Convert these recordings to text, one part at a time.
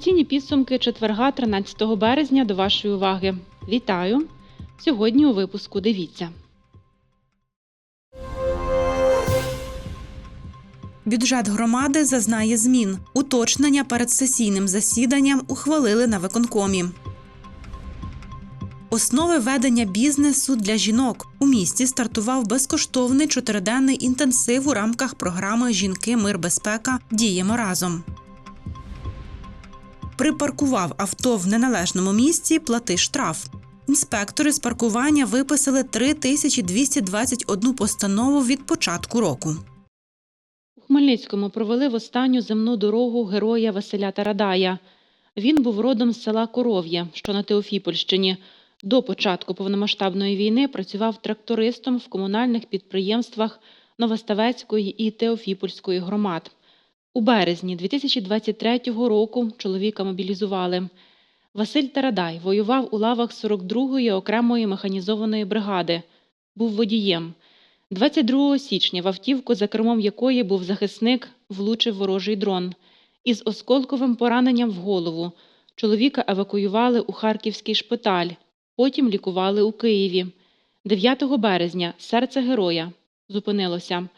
Інформаційні підсумки четверга 13 березня до вашої уваги. Вітаю! Сьогодні у випуску дивіться. Бюджет громади зазнає змін. Уточнення перед сесійним засіданням ухвалили на виконкомі. Основи ведення бізнесу для жінок у місті стартував безкоштовний чотириденний інтенсив у рамках програми Жінки, мир, безпека діємо разом. Припаркував авто в неналежному місці, плати штраф. Інспектори з паркування виписали 3221 постанову від початку року. У Хмельницькому провели в останню земну дорогу героя Василя Тарадая. Він був родом з села Коров'я, що на Теофіпольщині. До початку повномасштабної війни працював трактористом в комунальних підприємствах Новоставецької і Теофіпольської громад. У березні 2023 року чоловіка мобілізували. Василь Тарадай воював у лавах 42-ї окремої механізованої бригади. Був водієм. 22 січня в автівку, за кермом якої був захисник, влучив ворожий дрон. Із осколковим пораненням в голову чоловіка евакуювали у Харківський шпиталь, потім лікували у Києві. 9 березня серце героя зупинилося.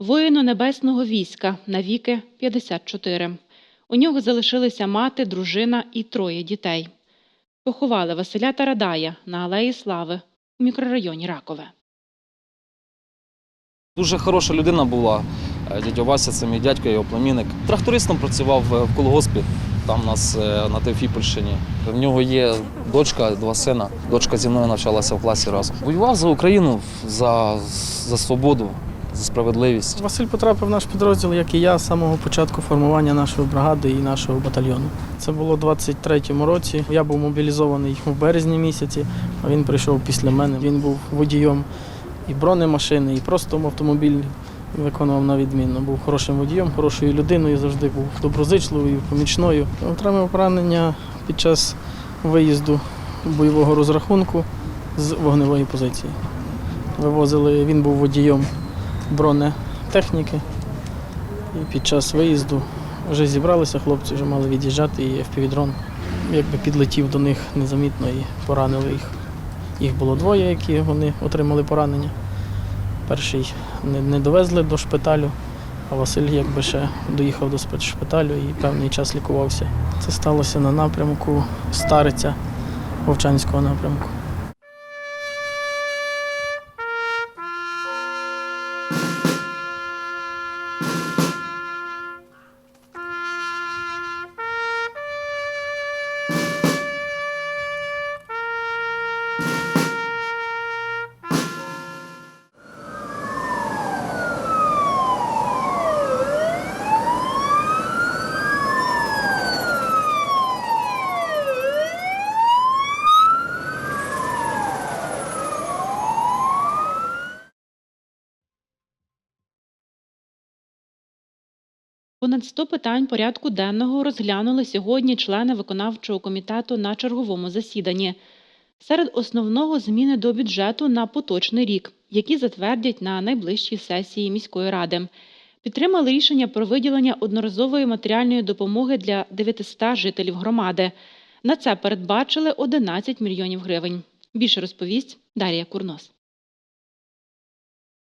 Воїну небесного війська навіки 54. У нього залишилися мати, дружина і троє дітей. Поховали Василя Тарадая на Алеї Слави у мікрорайоні Ракове. Дуже хороша людина була. Е, Дядя Вася, це мій дядько, його племінник. Трактористом працював е, в колгоспі, там у нас е, на Теофіпольщині. В нього є дочка, два сина. Дочка зі мною навчалася в класі разом. Воював за Україну, за, за свободу, за справедливість. Василь потрапив в наш підрозділ, як і я, з самого початку формування нашої бригади і нашого батальйону. Це було у 23-му році. Я був мобілізований в березні місяці, а він прийшов після мене. Він був водієм і бронемашини, і просто автомобіль виконував на відмінно. Був хорошим водієм, хорошою людиною, завжди був доброзичливою, помічною. Отримав поранення під час виїзду бойового розрахунку з вогневої позиції. Вивозили, він був водієм бронетехніки. І під час виїзду вже зібралися хлопці, вже мали від'їжджати, і FPV-дрон якби підлетів до них незамітно і поранили їх. Їх було двоє, які вони отримали поранення. Перший не, довезли до шпиталю, а Василь якби ще доїхав до спецшпиталю і певний час лікувався. Це сталося на напрямку Стариця Вовчанського напрямку. Понад 100 питань порядку денного розглянули сьогодні члени виконавчого комітету на черговому засіданні. Серед основного зміни до бюджету на поточний рік, які затвердять на найближчій сесії міської ради. Підтримали рішення про виділення одноразової матеріальної допомоги для 900 жителів громади. На це передбачили 11 мільйонів гривень. Більше розповість Дар'я Курнос.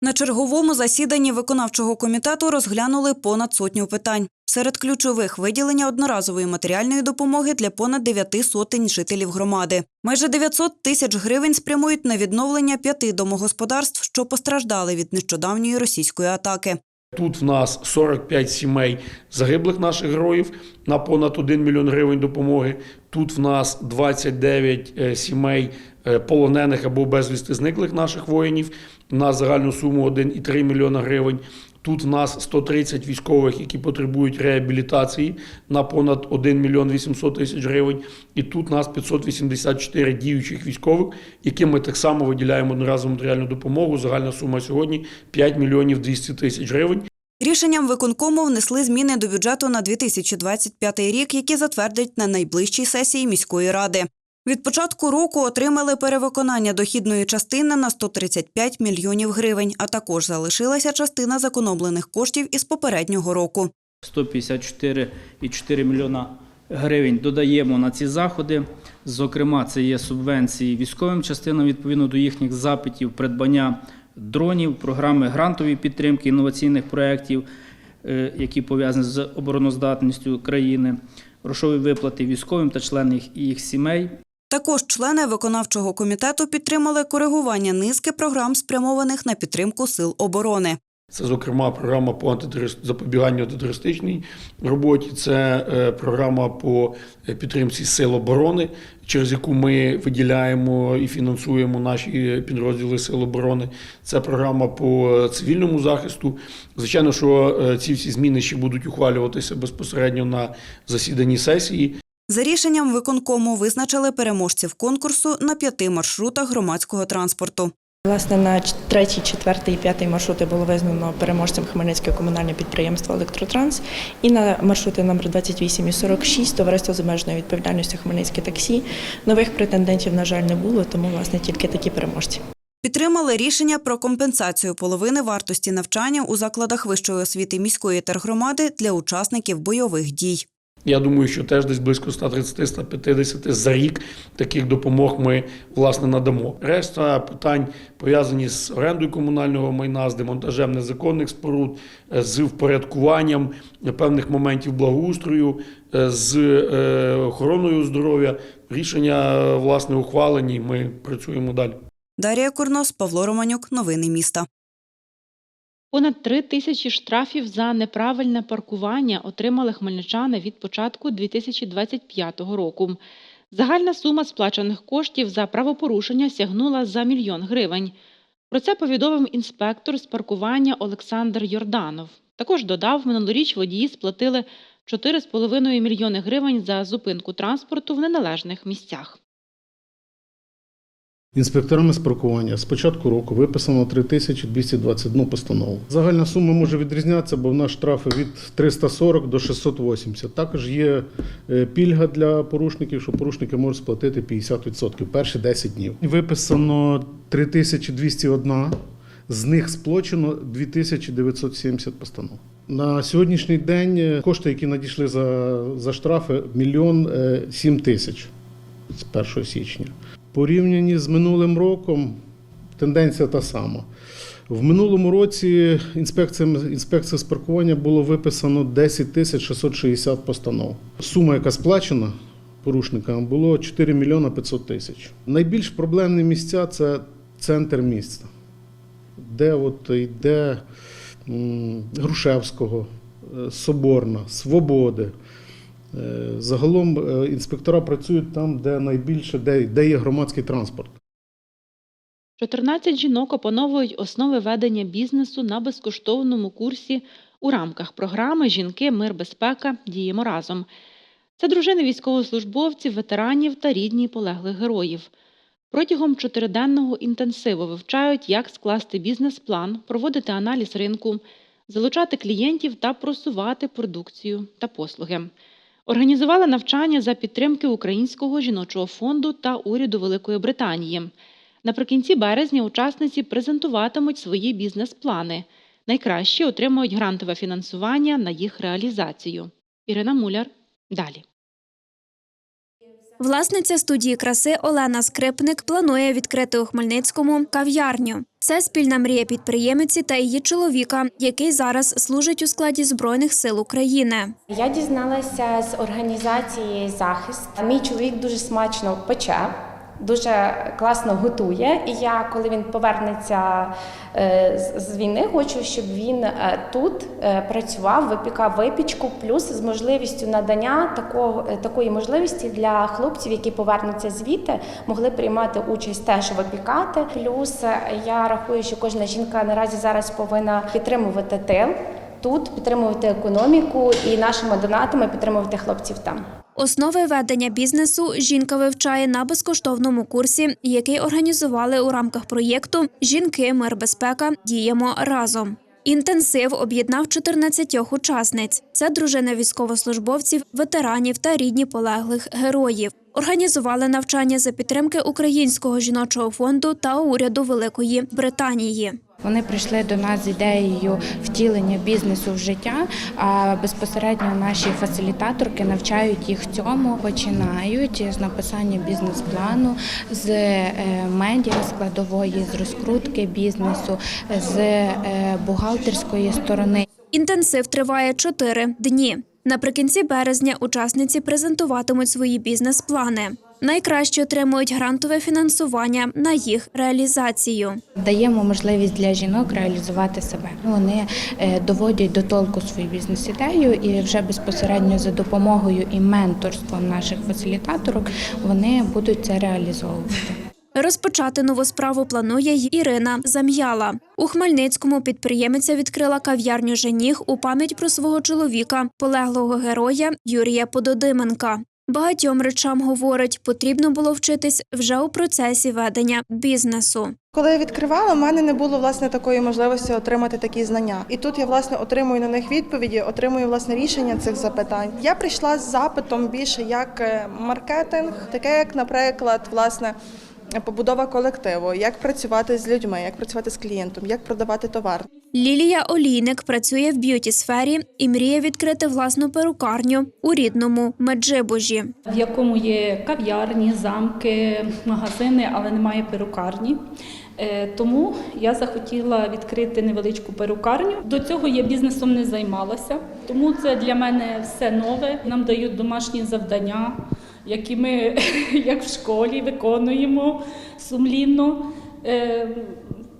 На черговому засіданні виконавчого комітету розглянули понад сотню питань. Серед ключових виділення одноразової матеріальної допомоги для понад 9 сотень жителів громади. Майже 900 тисяч гривень спрямують на відновлення п'яти домогосподарств, що постраждали від нещодавньої російської атаки. Тут в нас 45 сімей загиблих наших героїв на понад 1 мільйон гривень допомоги. Тут в нас 29 е, сімей е, полонених або безвісти зниклих наших воїнів на загальну суму 1,3 мільйона гривень. Тут в нас 130 військових, які потребують реабілітації на понад 1 мільйон 800 тисяч гривень. І тут в нас 584 діючих військових, яким ми так само виділяємо одноразову матеріальну допомогу. Загальна сума сьогодні 5 мільйонів 200 тисяч гривень. Рішенням виконкому внесли зміни до бюджету на 2025 рік, які затвердять на найближчій сесії міської ради. Від початку року отримали перевиконання дохідної частини на 135 мільйонів гривень, а також залишилася частина зекономлених коштів із попереднього року. 154,4 мільйона гривень додаємо на ці заходи. Зокрема, це є субвенції військовим частинам відповідно до їхніх запитів, придбання дронів, програми грантової підтримки інноваційних проєктів, е, які пов'язані з обороноздатністю країни, грошові виплати військовим та членам їх сімей, Також члени виконавчого комітету підтримали коригування низки програм, спрямованих на підтримку сил оборони. Це, зокрема, програма по антитерорист... запобіганню антитерористичній роботі, це е, програма по е, підтримці сил оборони, через яку ми виділяємо і фінансуємо наші підрозділи сил оборони. Це програма по цивільному захисту. Звичайно, що е, ці всі зміни ще будуть ухвалюватися безпосередньо на засіданні сесії. За рішенням виконкому визначили переможців конкурсу на п'яти маршрутах громадського транспорту. Власне, на третій, четвертий і п'ятий маршрути було визнано переможцем Хмельницьке комунальне підприємство Електротранс. І на маршрути номер 28 і 46 товариство з обмеженою відповідальністю Хмельницьке таксі. Нових претендентів, на жаль, не було, тому власне тільки такі переможці. Підтримали рішення про компенсацію половини вартості навчання у закладах вищої освіти міської тергромади для учасників бойових дій. Я думаю, що теж десь близько 130-150 за рік таких допомог ми власне надамо. Решта питань пов'язані з орендою комунального майна, з демонтажем незаконних споруд, е, з впорядкуванням певних моментів благоустрою, е, з е, охороною здоров'я. Рішення власне ухвалені. Ми працюємо далі. Дарія Курнос, Павло Романюк. Новини міста. Понад три тисячі штрафів за неправильне паркування отримали хмельничани від початку 2025 року. Загальна сума сплачених коштів за правопорушення сягнула за мільйон гривень. Про це повідомив інспектор з паркування Олександр Йорданов. Також додав, минулоріч водії сплатили 4,5 мільйони гривень за зупинку транспорту в неналежних місцях. Інспекторами з паркування з початку року виписано 3221 постанову. Загальна сума може відрізнятися, бо в нас штрафи від 340 до 680. Також є е, пільга для порушників, що порушники можуть сплатити 50% перші 10 днів. Виписано 3201, з них сплачено 2970 постанов. На сьогоднішній день е, кошти, які надійшли за, за штрафи, мільйон е, сім тисяч з 1 січня. Порівняні з минулим роком тенденція та сама. В минулому році інспекціям інспекція з паркування було виписано 10 тисяч 660 постанов. Сума, яка сплачена порушникам, було 4 мільйона 500 тисяч. Найбільш проблемні місця це центр міста, де от йде Грушевського, е, Соборна, Свободи. Е, Загалом е, інспектора працюють там, де найбільше, де, де є громадський транспорт. 14 жінок опановують основи ведення бізнесу на безкоштовному курсі у рамках програми Жінки, мир, безпека діємо разом. Це дружини військовослужбовців, ветеранів та рідні полеглих героїв. Протягом чотириденного інтенсиву вивчають, як скласти бізнес-план, проводити аналіз ринку, залучати клієнтів та просувати продукцію та послуги. Організували навчання за підтримки Українського жіночого фонду та уряду Великої Британії. Наприкінці березня учасниці презентуватимуть свої бізнес-плани. Найкращі отримують грантове фінансування на їх реалізацію. Ірина Муляр далі. Власниця студії краси Олена Скрипник планує відкрити у Хмельницькому кав'ярню. Це спільна мрія підприємиці та її чоловіка, який зараз служить у складі Збройних сил України. Я дізналася з організації захист. Мій чоловік дуже смачно пече, дуже класно готує. І я, коли він повернеться е, з- війни, хочу, щоб він е, тут е, працював, випікав випічку, плюс з можливістю надання такого такої можливості для хлопців, які повернуться звідти, могли приймати участь теж випікати. Плюс я рахую, що кожна жінка наразі зараз повинна підтримувати тил. Тут підтримувати економіку і нашими донатами підтримувати хлопців там. Основи ведення бізнесу жінка вивчає на безкоштовному курсі, який організували у рамках проєкту Жінки, мир, безпека діємо разом. Інтенсив об'єднав 14 учасниць. Це дружини військовослужбовців, ветеранів та рідні полеглих героїв. Організували навчання за підтримки Українського жіночого фонду та уряду Великої Британії. Вони прийшли до нас з ідеєю втілення бізнесу в життя. А безпосередньо наші фасилітаторки навчають їх цьому. Починають з написання бізнес-плану, з е, медіа складової, з розкрутки бізнесу, з е, бухгалтерської сторони. Інтенсив триває чотири дні. Наприкінці березня учасниці презентуватимуть свої бізнес-плани. Найкраще отримують грантове фінансування на їх реалізацію. Даємо можливість для жінок реалізувати себе. Вони е, доводять до толку свою бізнес-ідею, і вже безпосередньо за допомогою і менторством наших фасилітаторок вони будуть це реалізовувати. Розпочати нову справу планує й Ірина Зам'яла. У Хмельницькому підприємиця відкрила кав'ярню Женіг у пам'ять про свого чоловіка, полеглого героя Юрія Пододименка. Багатьом речам говорить, потрібно було вчитись вже у процесі ведення бізнесу. Коли я відкривала, в мене не було власне такої можливості отримати такі знання. І тут я власне отримую на них відповіді, отримую власне рішення цих запитань. Я прийшла з запитом більше як е, маркетинг, таке як, наприклад, власне. Побудова колективу, як працювати з людьми, як працювати з клієнтом, як продавати товар. Лілія Олійник працює в б'юті сфері і мріє відкрити власну перукарню у рідному Меджибожі. в якому є кав'ярні, замки, магазини, але немає перукарні. Е, Тому я захотіла відкрити невеличку перукарню. До цього я бізнесом не займалася, тому це для мене все нове. Нам дають домашні завдання, які ми, як в школі, виконуємо сумлінно. Е,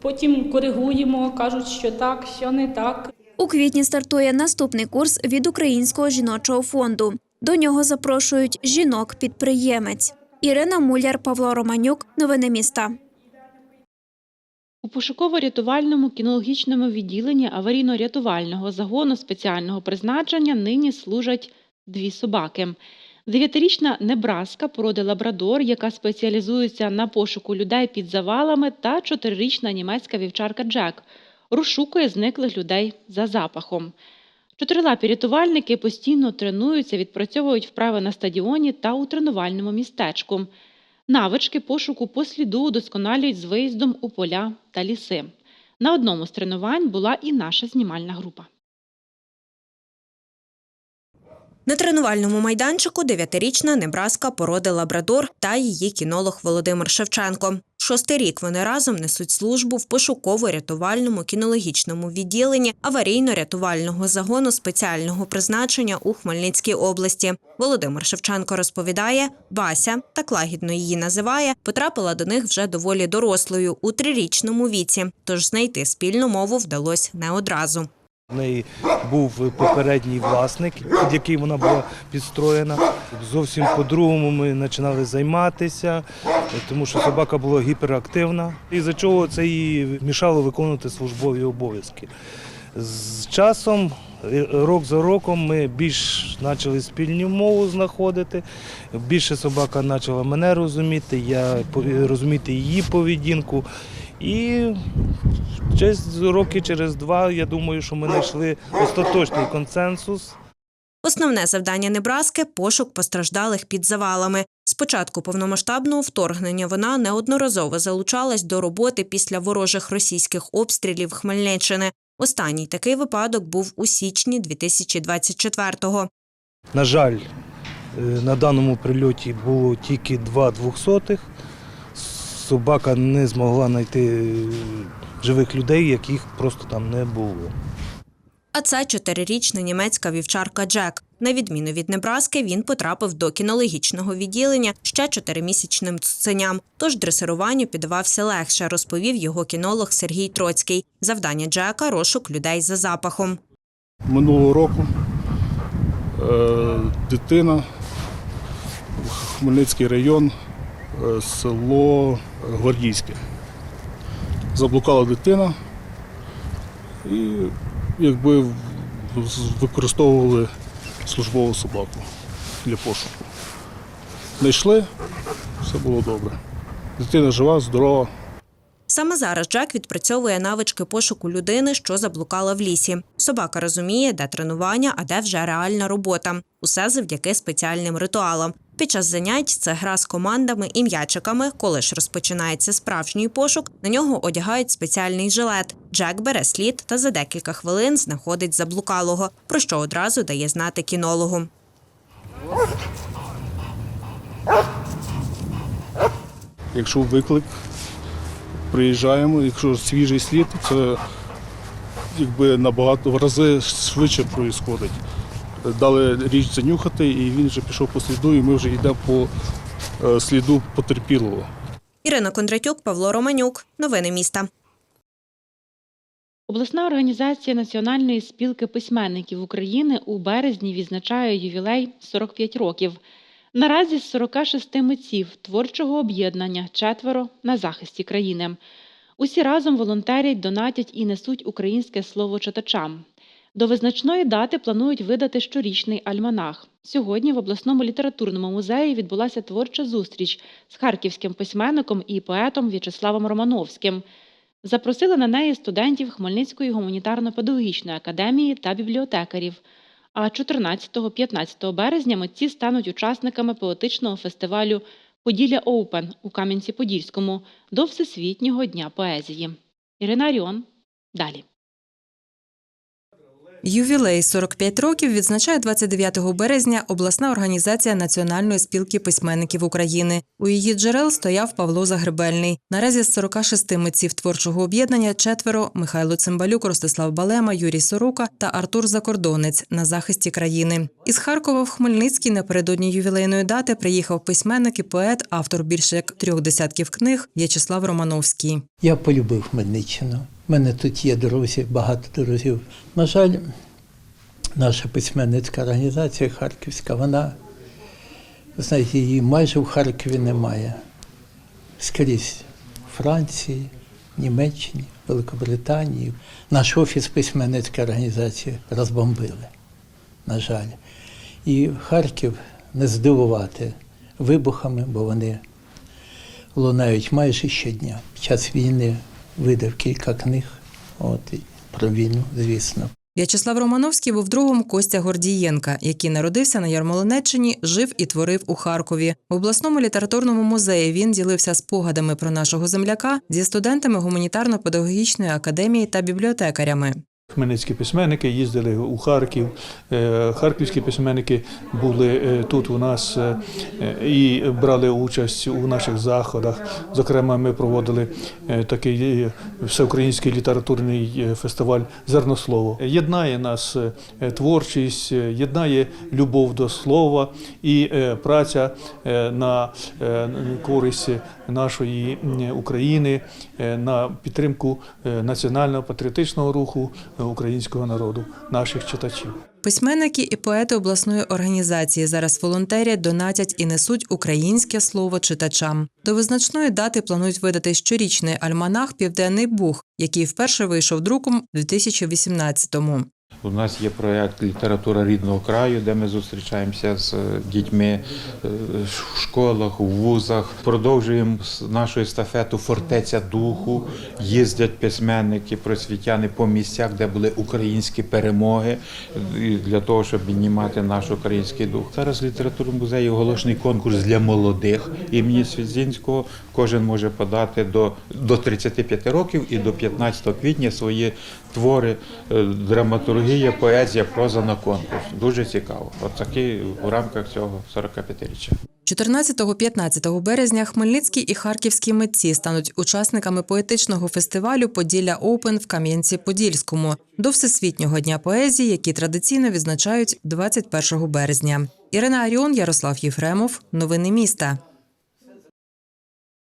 Потім коригуємо, кажуть, що так, що не так. У квітні стартує наступний курс від Українського жіночого фонду. До нього запрошують жінок-підприємець. Ірина Муляр, Павло Романюк. Новини міста. У пошуково-рятувальному кінологічному відділенні аварійно-рятувального загону спеціального призначення нині служать дві собаки. Дев'ятирічна Небраска породи лабрадор, яка спеціалізується на пошуку людей під завалами, та чотирирічна німецька вівчарка Джек розшукує зниклих людей за запахом. Чотирилапі рятувальники постійно тренуються, відпрацьовують вправи на стадіоні та у тренувальному містечку. Навички пошуку по сліду удосконалюють з виїздом у поля та ліси. На одному з тренувань була і наша знімальна група. На тренувальному майданчику дев'ятирічна Небраска породи Лабрадор та її кінолог Володимир Шевченко. Шостий рік вони разом несуть службу в пошуково-рятувальному кінологічному відділенні аварійно-рятувального загону спеціального призначення у Хмельницькій області. Володимир Шевченко розповідає, Бася, так лагідно її називає, потрапила до них вже доволі дорослою у трирічному віці, тож знайти спільну мову вдалося не одразу. В неї був попередній власник, під який вона була підстроєна. Зовсім по-другому ми починали займатися, тому що собака була гіперактивна, і за чого це їй мішало виконувати службові обов'язки. З часом, е, рок за роком, ми більш почали спільну мову знаходити. Більше собака почала мене розуміти, я розуміти її поведінку. І через роки, через два, я думаю, що ми знайшли остаточний консенсус. Основне завдання Небраски пошук постраждалих під завалами. З початку повномасштабного вторгнення вона неодноразово залучалась до роботи після ворожих російських обстрілів Хмельниччини. Останній такий випадок був у січні 2024-го. На жаль, е, на даному прильоті було тільки два двохсотих. Собака не змогла знайти живих людей, яких просто там не було. А це чотирирічна німецька вівчарка Джек. На відміну від Небраски, він потрапив до кінологічного відділення ще чотиримісячним цуценям. Тож дресируванню піддавався легше, розповів його кінолог Сергій Троцький. Завдання Джека розшук людей за запахом. Минулого року е, дитина, Хмельницький район, село Гвардійське. Заблукала дитина і якби використовували службову собаку для пошуку. Знайшли, все було добре. Дитина жива, здорова. Саме зараз Джек відпрацьовує навички пошуку людини, що заблукала в лісі. Собака розуміє, де тренування, а де вже реальна робота. Усе завдяки спеціальним ритуалам. Під час занять це гра з командами і м'ячиками. Коли ж розпочинається справжній пошук, на нього одягають спеціальний жилет. Джек бере слід та за декілька хвилин знаходить заблукалого, про що одразу дає знати кінологу. Якщо виклик, приїжджаємо, якщо свіжий слід, це якби набагато в рази швидше відбувається. Дали річ занюхати, і він вже пішов по сліду, і ми вже йдемо по е, сліду потерпілого. Ірина Кондратюк, Павло Романюк. Новини міста. Обласна організація Національної спілки письменників України у березні відзначає ювілей 45 років. Наразі з 46 митців творчого об'єднання четверо на захисті країни. Усі разом волонтерять, донатять і несуть українське слово читачам. До визначної дати планують видати щорічний альманах. Сьогодні в обласному літературному музеї відбулася творча зустріч з харківським письменником і поетом В'ячеславом Романовським. Запросили на неї студентів Хмельницької гуманітарно-педагогічної академії та бібліотекарів. А 14-15 березня митці стануть учасниками поетичного фестивалю Поділля Оупен у Кам'янці-Подільському до Всесвітнього дня поезії. Ірина Аріон. Далі. Ювілей 45 років відзначає 29 березня обласна організація Національної спілки письменників України. У її джерел стояв Павло Загребельний. Наразі з 46 митців творчого об'єднання четверо Михайло Цимбалюк, Ростислав Балема, Юрій Сорока та Артур Закордонець на захисті країни. Із Харкова в Хмельницький напередодні ювілейної дати приїхав письменник і поет, автор більше як трьох десятків книг В'ячеслав Романовський. Я полюбив Хмельниччину. У мене тут є друзі, багато друзів. На жаль, наша письменницька організація Харківська, вона, знаєте, її майже в Харкові немає. Скрізь Франції, Німеччині, Великобританії. Наш офіс письменницької організації розбомбили, на жаль. І Харків не здивувати вибухами, бо вони лунають майже щодня. Під час війни видав кілька книг, от про війну, звісно. В'ячеслав Романовський був другом Костя Гордієнка, який народився на Ярмолинеччині, жив і творив у Харкові. В обласному літературному музеї він ділився спогадами про нашого земляка зі студентами гуманітарно-педагогічної академії та бібліотекарями. Хмельницькі письменники їздили у Харків. е, Харківські письменники були е, тут у нас е, і брали участь у наших заходах. Зокрема, ми проводили такий всеукраїнський літературний фестиваль Зернослово. Єднає нас творчість, єднає любов до слова і праця на користь нашої України, е, на підтримку е, національного патріотичного руху е, українського народу, наших читачів. Письменники і поети обласної організації зараз волонтерять, донатять і несуть українське слово читачам. До визначної дати планують видати щорічний альманах Південний Буг, який вперше вийшов друком у 2018-му. У нас є проєкт Література рідного краю, де ми зустрічаємося з е, дітьми е, в школах, у вузах. Продовжуємо нашу естафету Фортеця духу. Їздять письменники, просвітяни по місцях, де були українські перемоги, для того, щоб піднімати наш український дух. Зараз в літературному музеї оголошений конкурс для молодих імені Свідзінського. Кожен може подати до, до 35 років і до 15 квітня свої твори, е, драматургія, поезія, проза на конкурс. Дуже цікаво. От такі в рамках цього 45-річчя. 14-15 березня хмельницькі і харківські митці стануть учасниками поетичного фестивалю Поділля Оупен в Кам'янці-Подільському до Всесвітнього дня поезії, який традиційно відзначають 21 березня. Ірина Аріон, Ярослав Єфремов. Новини міста.